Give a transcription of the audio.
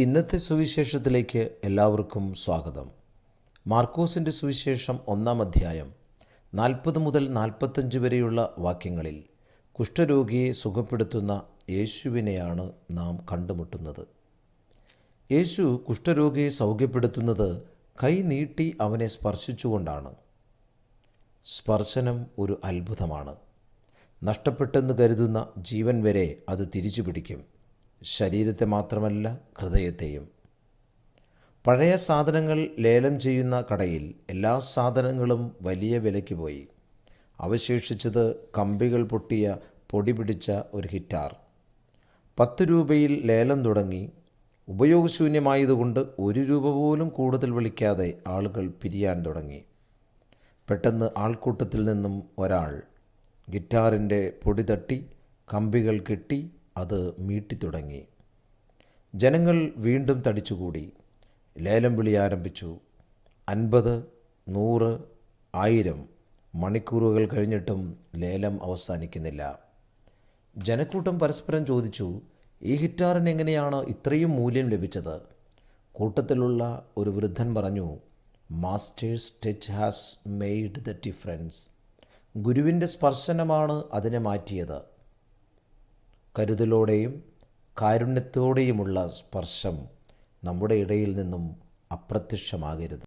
ഇന്നത്തെ സുവിശേഷത്തിലേക്ക് എല്ലാവർക്കും സ്വാഗതം. മാർക്കോസിന്റെ സുവിശേഷം ഒന്നാം അധ്യായം നാൽപ്പത് മുതൽ നാൽപ്പത്തഞ്ച് വരെയുള്ള വാക്യങ്ങളിൽ കുഷ്ഠരോഗിയെ സുഖപ്പെടുത്തുന്ന യേശുവിനെയാണ് നാം കണ്ടുമുട്ടുന്നത്. യേശു കുഷ്ഠരോഗിയെ സൗഖ്യപ്പെടുത്തുന്നത് കൈ നീട്ടി അവനെ സ്പർശിച്ചുകൊണ്ടാണ്. സ്പർശനം ഒരു അത്ഭുതമാണ്. നഷ്ടപ്പെട്ടെന്ന് കരുതുന്ന ജീവൻ വരെ അത് തിരിച്ചു പിടിക്കും ശരീരത്തെ മാത്രമല്ല ഹൃദയത്തെയും. പഴയ സാധനങ്ങൾ ലേലം ചെയ്യുന്ന കടയിൽ എല്ലാ സാധനങ്ങളും വലിയ വിലയ്ക്ക് പോയി. അവശേഷിച്ചത് കമ്പികൾ പൊട്ടിയ പൊടി പിടിച്ച ഒരു ഹിറ്റാർ. പത്ത് രൂപയിൽ ലേലം തുടങ്ങി. ഉപയോഗശൂന്യമായതുകൊണ്ട് ഒരു രൂപ പോലും കൂടുതൽ വിളിക്കാതെ ആളുകൾ പിരിയാൻ തുടങ്ങി. പെട്ടെന്ന് ആൾക്കൂട്ടത്തിൽ നിന്നും ഒരാൾ ഗിറ്റാറിന്റെ പൊടി തട്ടി കമ്പികൾ കെട്ടി അത് മീട്ടിത്തുടങ്ങി. ജനങ്ങൾ വീണ്ടും തടിച്ചുകൂടി. ലേലം വിളി ആരംഭിച്ചു. അൻപത് നൂറ് ആയിരം മണിക്കൂറുകൾ കഴിഞ്ഞിട്ടും ലേലം അവസാനിക്കുന്നില്ല. ജനക്കൂട്ടം പരസ്പരം ചോദിച്ചു ഈ ഹിറ്റാറിന് എങ്ങനെയാണ് ഇത്രയും മൂല്യം ലഭിച്ചത്? കൂട്ടത്തിലുള്ള ഒരു വൃദ്ധൻ പറഞ്ഞു master's touch has made the difference ഗുരുവിന്റെ സ്പർശനമാണ് അതിനെ മാറ്റിയത്. കരുതലോടെയും കാരുണ്യത്തോടെയുമുള്ള സ്പർശം നമ്മുടെ ഇടയിൽ നിന്നും അപ്രത്യക്ഷമാകരുത്.